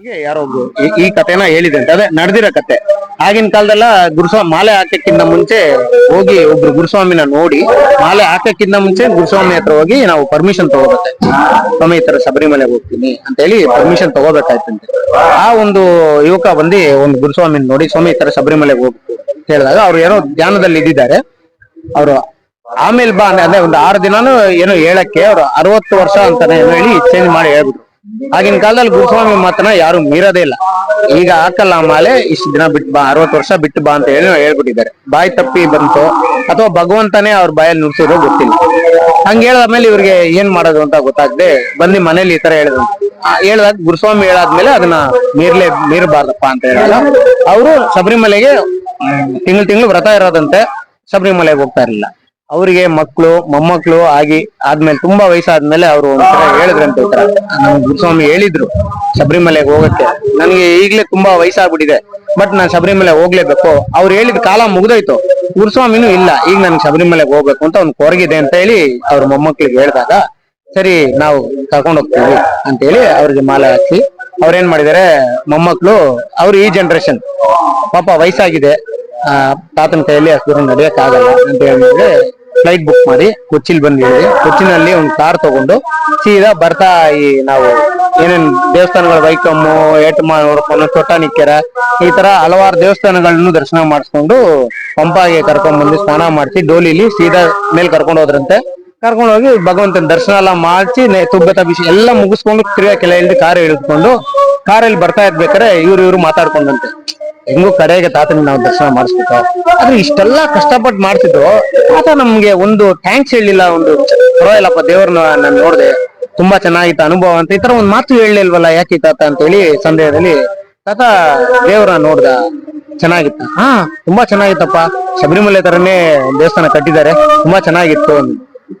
ಬಗ್ಗೆ ಯಾರೋ ಒಬ್ರು ಈ- ಕಥೆನ ಹೇಳಿದೆ ಅಂತ. ಅದೇ ನಡೆದಿರೋ ಕತೆ ಆಗಿನ ಕಾಲದಲ್ಲ ಗುರುಸ್ವಾಮಿ ಮಾಲೆ ಹಾಕಕ್ಕಿಂತ ಮುಂಚೆ ಹೋಗಿ ಒಬ್ರು ಗುರುಸ್ವಾಮಿನ ನೋಡಿ ಮಾಲೆ ಹಾಕಕ್ಕಿಂತ ಮುಂಚೆ ಗುರುಸ್ವಾಮಿ ಹತ್ರ ಹೋಗಿ ನಾವು ಪರ್ಮಿಷನ್ ತಗೋಬೇಕಾಯ್ತು. ಸ್ವಾಮಿ, ಈ ತರ ಶಬರಿಮಲೆಗೆ ಹೋಗ್ತೀನಿ ಅಂತ ಹೇಳಿ ಪರ್ಮಿಷನ್ ತಗೋಬೇಕಾಯ್ತಂತೆ. ಆ ಒಂದು ಯುವಕ ಬಂದು ಒಂದು ಗುರುಸ್ವಾಮಿನ ನೋಡಿ, ಸ್ವಾಮಿ, ಈ ತರ ಶಬರಿಮಲೆಗೆ ಹೋಗ್ಬೇಕು ಹೇಳಿದಾಗ ಅವ್ರು ಏನೋ ಧ್ಯಾನದಲ್ಲಿ ಇದ್ದಿದ್ದಾರೆ. ಅವರು ಆಮೇಲೆ ಬಾ ಅಂದ್ರೆ ಒಂದು ಆರು ದಿನಾನು ಏನೋ ಹೇಳಕ್ಕೆ ಅವ್ರು ಅರವತ್ತು ವರ್ಷ ಅಂತಾನೆ ಏನೋ ಹೇಳಿ ಚೇಂಜ್ ಮಾಡಿ ಹೇಳ್ಬಿಟ್ರು. ಆಗಿನ ಕಾಲದಲ್ಲಿ ಗುರುಸ್ವಾಮಿ ಮಾತನ್ನ ಯಾರು ಮೀರೋದೇ ಇಲ್ಲ. ಈಗ ಹಾಕಲ್ಲ ಮಾಲೆ, ಇಷ್ಟು ದಿನ ಬಿಟ್ಟು ಬಾ, ಅರವತ್ತು ವರ್ಷ ಬಿಟ್ಟು ಬಾ ಅಂತ ಹೇಳಿ ಹೇಳ್ಬಿಟ್ಟಿದ್ದಾರೆ. ಬಾಯಿ ತಪ್ಪಿ ಬಂತು. ಅಥವಾ ಭಗವಂತನೇ ಅವ್ರ ಬಾಯಲ್ಲಿ ನುಡ್ಸಿರೋ ಗೊತ್ತಿಲ್ಲ. ಹಂಗ ಹೇಳಾದ್ಮೇಲೆ ಇವ್ರಿಗೆ ಏನ್ ಮಾಡೋದು ಅಂತ ಗೊತ್ತಾಗದೆ ಬಂದು ಮನೇಲಿ ಈ ತರ ಹೇಳಿದ್ರು. ಹೇಳಿದಾಗ ಗುರುಸ್ವಾಮಿ ಹೇಳಾದ್ಮೇಲೆ ಅದನ್ನ ಮೀರ್ಲೆ, ಮೀರಬಾರ್ದಪ್ಪ ಅಂತ ಹೇಳಲ್ಲ. ಅವರು ಶಬರಿಮಲೆಗೆ ತಿಂಗಳು ತಿಂಗಳು ವ್ರತ ಇರೋದಂತೆ. ಶಬರಿಮಲೆಗೆ ಹೋಗ್ತಾ ಇರಲಿಲ್ಲ. ಅವರಿಗೆ ಮಕ್ಕಳು ಮೊಮ್ಮಕ್ಕಳು ಆಗಿ ಆದ್ಮೇಲೆ ತುಂಬಾ ವಯಸ್ಸಾದ್ಮೇಲೆ ಅವರು ಒಂಥರ ಹೇಳಿದ್ರು ಈ ತರ ನಮ್ ಗುರುಸ್ವಾಮಿ ಹೇಳಿದ್ರು, ಶಬರಿಮಲೆಗೆ ಹೋಗಕ್ಕೆ. ನನಗೆ ಈಗ್ಲೇ ತುಂಬಾ ವಯಸ್ಸಾಗ್ಬಿಟ್ಟಿದೆ, ಬಟ್ ನಾನು ಶಬರಿಮಲೆ ಹೋಗ್ಲೇಬೇಕು. ಅವ್ರು ಹೇಳಿದ ಕಾಲ ಮುಗ್ದೋಯ್ತು. ಗುರುಸ್ವಾಮಿನು ಇಲ್ಲ, ಈಗ ನನ್ಗೆ ಶಬರಿಮಲೆಗೆ ಹೋಗ್ಬೇಕು ಅಂತ ಒಂದು ಕೊರಗಿದೆ ಅಂತ ಹೇಳಿ ಅವ್ರ ಮೊಮ್ಮಕ್ಳಿಗೆ ಹೇಳಿದಾಗ, ಸರಿ, ನಾವು ಕರ್ಕೊಂಡು ಹೋಗ್ತೀವಿ ಅಂತ ಹೇಳಿ ಅವ್ರಿಗೆ ಮಾಲೆ ಹಾಕಿ ಅವ್ರೇನ್ ಮಾಡಿದಾರೆ ಮೊಮ್ಮಕ್ಳು, ಅವ್ರು ಈ ಜನರೇಷನ್ ಪಾಪ ವಯಸ್ಸಾಗಿದೆ ತಾತನ ಕೈಯಲ್ಲಿ ಅಷ್ಟು ದೂರ ನಡೆಯಕ್ ಆಗಲ್ಲ ಅಂತ ಹೇಳಿದ್ರೆ ಫ್ಲೈಟ್ ಬುಕ್ ಮಾಡಿ ಕೊಚ್ಚಿಲ್ ಬಂದಿದ್ವಿ ಕೊಚ್ಚಿನಲ್ಲಿ ಒಂದು ಕಾರ್ ತಗೊಂಡು ಸೀದಾ ಬರ್ತಾ ಈ ನಾವು ಏನೇನ್ ದೇವಸ್ಥಾನಗಳ ವೈಕಮ್ಮು ನೋಡ್ಕೊಂಡು ಚೊಟ್ಟಾನಿಕ್ಕೆರ ಈ ತರ ಹಲವಾರು ದೇವಸ್ಥಾನಗಳನ್ನು ದರ್ಶನ ಮಾಡಿಸ್ಕೊಂಡು ಪಂಪಾಗೆ ಕರ್ಕೊಂಡ್ ಬಂದು ಸ್ನಾನ ಮಾಡಿಸಿ ಡೋಲಿಲಿ ಸೀದಾ ಮೇಲೆ ಕರ್ಕೊಂಡು ಹೋದ್ರಂತೆ. ಕರ್ಕೊಂಡು ಹೋಗಿ ಭಗವಂತನ ದರ್ಶನ ಎಲ್ಲ ಮಾಡಿಸಿ ತುಬ್ಬತ ಬಿಸಿ ಎಲ್ಲ ಮುಗಿಸ್ಕೊಂಡು ತಿರ್ಗಾ ಕೆಲ ಕಾರ್ ಇಳಿದ್ಕೊಂಡು ಕಾರಲ್ಲಿ ಬರ್ತಾ ಇರ್ಬೇಕಾರೆ ಇವ್ರು ಇವ್ರು ಮಾತಾಡ್ಕೊಂಡಂತೆ ಹೆಂಗೋ ಕಡೆಗೆ ತಾತನ ನಾವು ದರ್ಶನ ಮಾಡಿಸ್ಬೇಕು ಆದ್ರೆ ಇಷ್ಟೆಲ್ಲ ಕಷ್ಟಪಟ್ಟು ಮಾಡ್ತಿದ್ರು, ತಾತ ನಮ್ಗೆ ಒಂದು ಥ್ಯಾಂಕ್ಸ್ ಹೇಳಿಲ್ಲ ಒಂದು ಪರವಾಗಿಲ್ಲಪ್ಪ, ದೇವ್ರನ್ನ ನಾನು ನೋಡಿದೆ, ತುಂಬಾ ಚೆನ್ನಾಗಿತ್ತು ಅನುಭವ ಅಂತ ಈ ತರ ಒಂದ್ ಮಾತು ಹೇಳಲಿಲ್ವಲ್ಲ, ಯಾಕೆ ತಾತ ಅಂತ ಹೇಳಿ ಸಂದೇಹದಲ್ಲಿ, ತಾತ ದೇವ್ರ ನೋಡ್ದ, ಚೆನ್ನಾಗಿತ್ತು. ಹಾ, ತುಂಬಾ ಚೆನ್ನಾಗಿತ್ತಪ್ಪ. ಶಬರಿಮಲೆ ತರನೇ ದೇವಸ್ಥಾನ ಕಟ್ಟಿದ್ದಾರೆ, ತುಂಬಾ ಚೆನ್ನಾಗಿತ್ತು.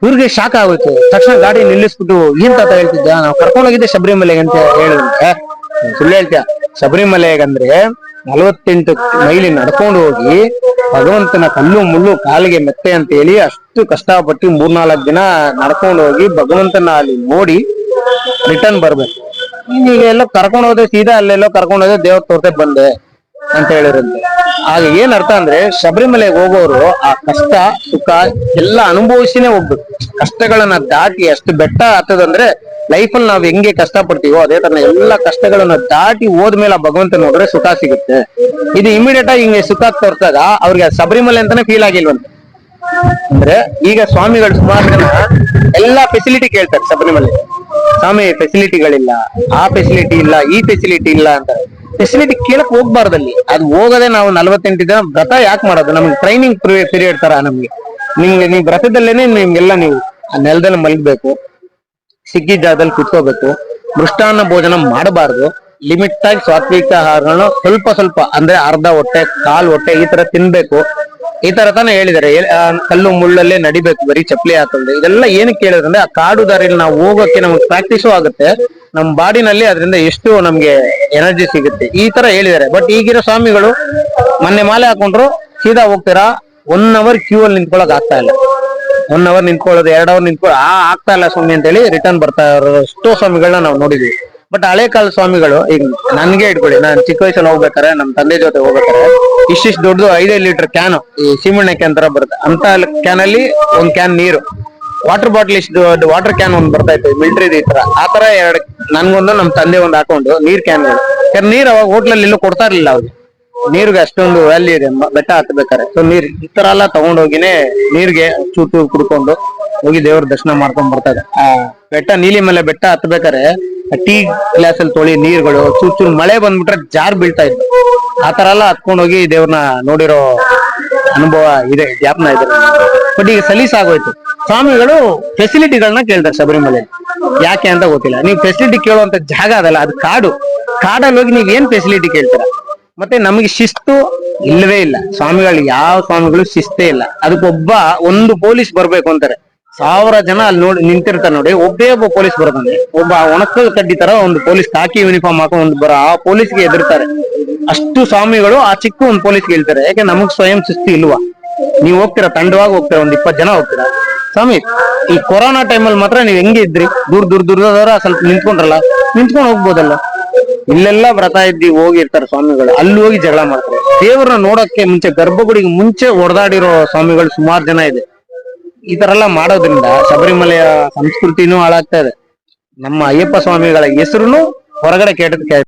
ಇವ್ರಿಗೆ ಶಾಕ್ ಆಗೋಯ್ತು. ತಕ್ಷಣ ಗಾಡಿ ನಿಲ್ಲಿಸ್ಬಿಟ್ಟು, ಏನ್ ತಾತ ಹೇಳ್ತಿದ್ದ ನಾವು ಕರ್ಕೊಂಡೋಗಿದ್ದೆ ಶಬರಿಮಲೆಗೆ ಅಂತ ಹೇಳಿದ್ರೆ. ಸುಳ್ಳು ಹೇಳ್ತೀಯ. ಶಬರಿಮಲೆಗಂದ್ರೆ ನಲವತ್ತೆಂಟು ಮೈಲಿ ನಡ್ಕೊಂಡು ಹೋಗಿ ಭಗವಂತನ ಕಲ್ಲು ಮುಳ್ಳು ಕಾಲಿಗೆ ಮೆತ್ತೆ ಅಂತ ಹೇಳಿ ಅಷ್ಟು ಕಷ್ಟಪಟ್ಟು ಮೂರ್ನಾಲ್ಕು ದಿನ ನಡ್ಕೊಂಡು ಹೋಗಿ ಭಗವಂತನ ಅಲ್ಲಿ ನೋಡಿ ರಿಟರ್ನ್ ಬರ್ಬೇಕು. ಈಗ ಎಲ್ಲೋ ಕರ್ಕೊಂಡು ಹೋದೆ, ಸೀದಾ ಅಲ್ಲೆಲ್ಲೋ ಕರ್ಕೊಂಡು ಹೋದೆ, ದೇವ್ರ ತೋರ್ತೆ ಬಂದೆ ಅಂತ ಹೇಳಿರಂತೆ ಆಗ ಏನ್ ಅರ್ಥ ಅಂದ್ರೆ ಶಬರಿಮಲೆಗೆ ಹೋಗೋರು ಆ ಕಷ್ಟ, ಸುಖ ಎಲ್ಲ ಅನುಭವಿಸಿನೇ ಹೋಗ್ಬೇಕು. ಕಷ್ಟಗಳನ್ನ ದಾಟಿ ಅಷ್ಟು ಬೆಟ್ಟ ಹತ್ತದಂದ್ರೆ ಲೈಫ್ ಅಲ್ಲಿ ನಾವ್ ಹೆಂಗೆ ಕಷ್ಟ ಪಡ್ತೀವೋ ಅದೇ ತರ ಎಲ್ಲಾ ಕಷ್ಟಗಳನ್ನ ದಾಟಿ ಹೋದ್ಮೇಲೆ ಭಗವಂತ ನೋಡ್ರೆ ಸುಖ ಸಿಗುತ್ತೆ. ಇದು ಇಮಿಡಿಯೇಟ್ ಆಗಿ ಹಿಂಗೆ ಸುಖ ತೋರ್ತದ ಅವ್ರಿಗೆ ಸಬರಿಮಲೆ ಅಂತಾನೆ ಫೀಲ್ ಆಗಿಲ್ವಂತೆ. ಅಂದ್ರೆ ಈಗ ಸ್ವಾಮಿಗಳು ಸುಮಾರು ಜನ ಎಲ್ಲಾ ಫೆಸಿಲಿಟಿ ಕೇಳ್ತಾರೆ ಶಬರಿಮಲೆ ಸ್ವಾಮಿ ಫೆಸಿಲಿಟಿಗಳಿಲ್ಲ ಆ ಫೆಸಿಲಿಟಿ ಇಲ್ಲ, ಈ ಫೆಸಿಲಿಟಿ ಇಲ್ಲ ಅಂತ ಫೆಸಿಲಿಟಿ ಕೇಳಕ್ ಹೋಗ್ಬಾರ್ದಲ್ಲಿ ಅದು ಹೋಗದೆ ನಾವು ನಲವತ್ತೆಂಟು ದಿನ ವ್ರತ ಯಾಕೆ ಮಾಡೋದು? ನಮ್ಗೆ ಟ್ರೈನಿಂಗ್ ಪೀರಿಯಡ್ ತರ ನಮ್ಗೆ. ನಿಮ್ಗೆ, ನೀವು ವ್ರತದಲ್ಲೇನೆ ನಿಮ್ಗೆಲ್ಲ ನೀವು ನೆಲದಲ್ಲಿ ಮಲಗ್ಬೇಕು. ಸಿಕ್ಕಿ ಜಾಗದಲ್ಲಿ ಕುತ್ಕೋಬೇಕು. ಮೃಷ್ಟಾನ್ನ ಭೋಜನ ಮಾಡಬಾರ್ದು. ಲಿಮಿಟ್ ಆಗಿ ಸಾತ್ವಿಕ ಆಹಾರಗಳನ್ನ ಸ್ವಲ್ಪ ಸ್ವಲ್ಪ, ಅಂದ್ರೆ ಅರ್ಧ ಹೊಟ್ಟೆ, ಕಾಲ್ ಹೊಟ್ಟೆ ಈ ತರ ತಿನ್ಬೇಕು. ಈ ತರ ತಾನೇ ಹೇಳಿದಾರೆ ಕಲ್ಲು ಮುಳ್ಳಲ್ಲೇ ನಡಿಬೇಕು, ಬರೀ ಚಪ್ಪಲಿ ಹಾಕೊಂಡು ಇದೆಲ್ಲ ಏನಕ್ಕೆ ಹೇಳಿದ್ರೆ ಆ ಕಾಡು ದಾರಿಯಲ್ಲಿ ನಾವು ಹೋಗೋಕೆ ನಮ್ಗೆ ಪ್ರಾಕ್ಟೀಸು ಆಗುತ್ತೆ. ನಮ್ ಬಾಡಿನಲ್ಲಿ ಅದರಿಂದ ಎಷ್ಟು ನಮ್ಗೆ ಎನರ್ಜಿ ಸಿಗುತ್ತೆ. ಈ ತರ ಹೇಳಿದ್ದಾರೆ. ಬಟ್ ಈಗಿರೋ ಸ್ವಾಮಿಗಳು ಮೊನ್ನೆ ಮಾಲೆ ಹಾಕೊಂಡ್ರು, ಸೀದಾ ಹೋಗ್ತೀರಾ? ಒನ್ ಅವರ್ ಕ್ಯೂ ಅಲ್ಲಿ ನಿಂತ್ಕೊಳಕ್ ಆಗ್ತಾ ಇಲ್ಲ. ಒನ್ ಅವರ್ ನಿಂತ್ಕೊಳ್ಳೋದು, ಎರಡ್ ಅವರ್ ನಿಂತ್ಕೊಳ್ಳೋ ಆ, ಆಗ್ತಾ ಇಲ್ಲ ಸ್ವಾಮಿ ಅಂತ ಹೇಳಿ ರಿಟರ್ನ್ ಬರ್ತಾ ಇರೋ ಎಷ್ಟೋ ಸ್ವಾಮಿಗಳನ್ನ ನಾವು ನೋಡಿದ್ವಿ. ಬಟ್ ಹಳೆ ಕಾಲ ಸ್ವಾಮಿಗಳು, ಈಗ ನನ್ಗೆ ಇಟ್ಕೊಳ್ಳಿ, ನಾನು ಚಿಕ್ಕ ವಯಸ್ಸಲ್ಲಿ ಹೋಗ್ಬೇಕಾರೆ ನಮ್ ತಂದೆ ಜೊತೆ ಹೋಗ್ಬೇಕಾರೆ ಇಷ್ಟಿಷ್ಟು ದೊಡ್ಡದು ಐದೈದು ಲೀಟರ್ ಕ್ಯಾನ್ ಈ ಸೀಮೆಣ್ಣೆ ಕ್ಯಾನ್ ತರ ಬರುತ್ತೆ. ಅಂತ ಕ್ಯಾನ್ ಅಲ್ಲಿ ಒಂದ್ ಕ್ಯಾನ್ ನೀರು. ವಾಟರ್ ಬಾಟಲ್ ಇಷ್ಟು ವಾಟರ್ ಕ್ಯಾನ್ ಒಂದ್ ಬರ್ತಾ ಇತ್ತು ಮಿಲ್ಟ್ರಿ ಈ ತರ. ಆ ತರ ಎರಡು ನನ್ಗೊಂದು, ನಮ್ ತಂದೆ ಒಂದು ಹಾಕೊಂಡು ನೀರ್ ಕ್ಯಾನ್ಗಳು ಯಾಕಂದ್ರೆ ನೀರ್ ಅವಾಗ ಹೋಟ್ಲಲ್ಲಿ ಎಲ್ಲೂ ಕೊಡ್ತಾ ಇರ್ಲಿಲ್ಲ ಅವ್ರಿಗೆ ನೀರ್ಗೆ ಅಷ್ಟೊಂದು ವ್ಯಾಲ್ಯೂ ಇದೆ. ಬೆಟ್ಟ ಹತ್ಬೇಕಾರೆ ಸೊ ನೀರ್ ಈ ತರ ಎಲ್ಲ ತಗೊಂಡೋಗಿನೇ ನೀರ್ಗೆ ಚೂಟು ಕುಡ್ಕೊಂಡು ಹೋಗಿ ದೇವ್ರ ದರ್ಶನ ಮಾಡ್ಕೊಂಡ್ ಬರ್ತಾರೆ. ಆ, ಬೆಟ್ಟ ನೀಲಿ ಮೇಲೆ ಬೆಟ್ಟ ಹತ್ಬೇಕಾರೆ ಟೀ ಗ್ಲಾಸ್ ಅಲ್ಲಿ ತೊಳಿ ನೀರ್ಗಳು, ಚೂರ್ ಚೂರ್ ಮಳೆ ಬಂದ್ಬಿಟ್ರೆ ಜಾರ್ ಬೀಳ್ತಾ ಇತ್ತು ಆ ತರ ಎಲ್ಲ ಹೋಗಿ ದೇವ್ರನ್ನ ನೋಡಿರೋ ಅನುಭವ ಇದೆ, ಜ್ಞಾಪನ ಇದೆ. ಬಟ್ ಈಗ ಸಲೀಸಾಗೋಯ್ತು ಸ್ವಾಮಿಗಳು ಫೆಸಿಲಿಟಿಗಳನ್ನ ಕೇಳ್ತಾರೆ ಶಬರಿಮಲೆ ಯಾಕೆ ಅಂತ ಗೊತ್ತಿಲ್ಲ. ನೀವು ಫೆಸಿಲಿಟಿ ಕೇಳುವಂತ ಜಾಗ ಅದಲ್ಲ, ಅದು ಕಾಡು. ಕಾಡಲ್ಲಿ ಹೋಗಿ ನೀವ್ ಏನ್ ಫೆಸಿಲಿಟಿ ಕೇಳ್ತೀರಾ? ಮತ್ತೆ ನಮಗೆ ಶಿಸ್ತು ಇಲ್ಲವೇ ಇಲ್ಲ. ಸ್ವಾಮಿಗಳು ಯಾವ ಸ್ವಾಮಿಗಳು ಶಿಸ್ತೇ ಇಲ್ಲ. ಅದಕ್ಕೊಬ್ಬ ಒಂದು ಪೊಲೀಸ್ ಬರ್ಬೇಕು ಅಂತಾರೆ. ಸಾವಿರ ಜನ ಅಲ್ಲಿ ನೋಡಿ ನಿಂತಿರ್ತಾರೆ ನೋಡಿ, ಒಬ್ಬೇ ಒಬ್ಬ ಪೊಲೀಸ್ ಬರ್ತಾನೆ. ಒಬ್ಬ ಒಣಕಲ್ ಕಡ್ಡಿ ತರ ಒಂದು ಪೊಲೀಸ್ ಕಾಕಿ ಯೂನಿಫಾರ್ಮ್ ಹಾಕೊಂಡು ಒಂದು ಬರೋ ಆ ಪೊಲೀಸ್ಗೆ ಎದುರ್ತಾರೆ. ಅಷ್ಟು ಸ್ವಾಮಿಗಳು ಆ ಚಿಕ್ಕ ಒಂದು ಪೊಲೀಸ್ಗೆ ಹೇಳ್ತಾರೆ, ಯಾಕೆ ನಮಗ್ ಸ್ವಯಂ ಶಿಸ್ತು ಇಲ್ವಾ? ನೀವು ಹೋಗ್ತೀರಾ? ತಂಡವಾಗಿ ಹೋಗ್ತೀರಾ? ಒಂದ್ ಇಪ್ಪತ್ ಜನ ಹೋಗ್ತೀರಾ? ಸ್ವಾಮಿ, ಈ ಕೊರೋನಾ ಟೈಮಲ್ಲಿ ಮಾತ್ರ ನೀವ್ ಹೆಂಗೆ ಇದ್ರಿ? ದೂರ ದೂರ ಸ್ವಲ್ಪ ನಿಂತ್ಕೊಂಡ್ರಲ್ಲ? ನಿಂತ್ಕೊಂಡು ಹೋಗ್ಬೋದಲ್ಲ? ಇಲ್ಲೆಲ್ಲ ವ್ರತ ಇದ್ದಿ ಹೋಗಿರ್ತಾರೆ ಸ್ವಾಮಿಗಳು. ಅಲ್ಲಿ ಹೋಗಿ ಜಗಳ ಮಾಡ್ತಾರೆ. ದೇವರನ್ನ ನೋಡಕ್ಕೆ ಮುಂಚೆ ಗರ್ಭಗುಡಿಗೆ ಮುಂಚೆ ಹೊಡೆದಾಡಿರೋ ಸ್ವಾಮಿಗಳು ಸುಮಾರು ಜನ ಇದೆ. ಈ ತರ ಎಲ್ಲ ಮಾಡೋದ್ರಿಂದ ಶಬರಿಮಲೆಯ ಸಂಸ್ಕೃತಿನೂ ಹಾಳಾಗ್ತಾ ಇದೆ. ನಮ್ಮ ಅಯ್ಯಪ್ಪ ಸ್ವಾಮಿಗಳ ಹೆಸರುನು ಹೊರಗಡೆ ಕೆಟ್ಟ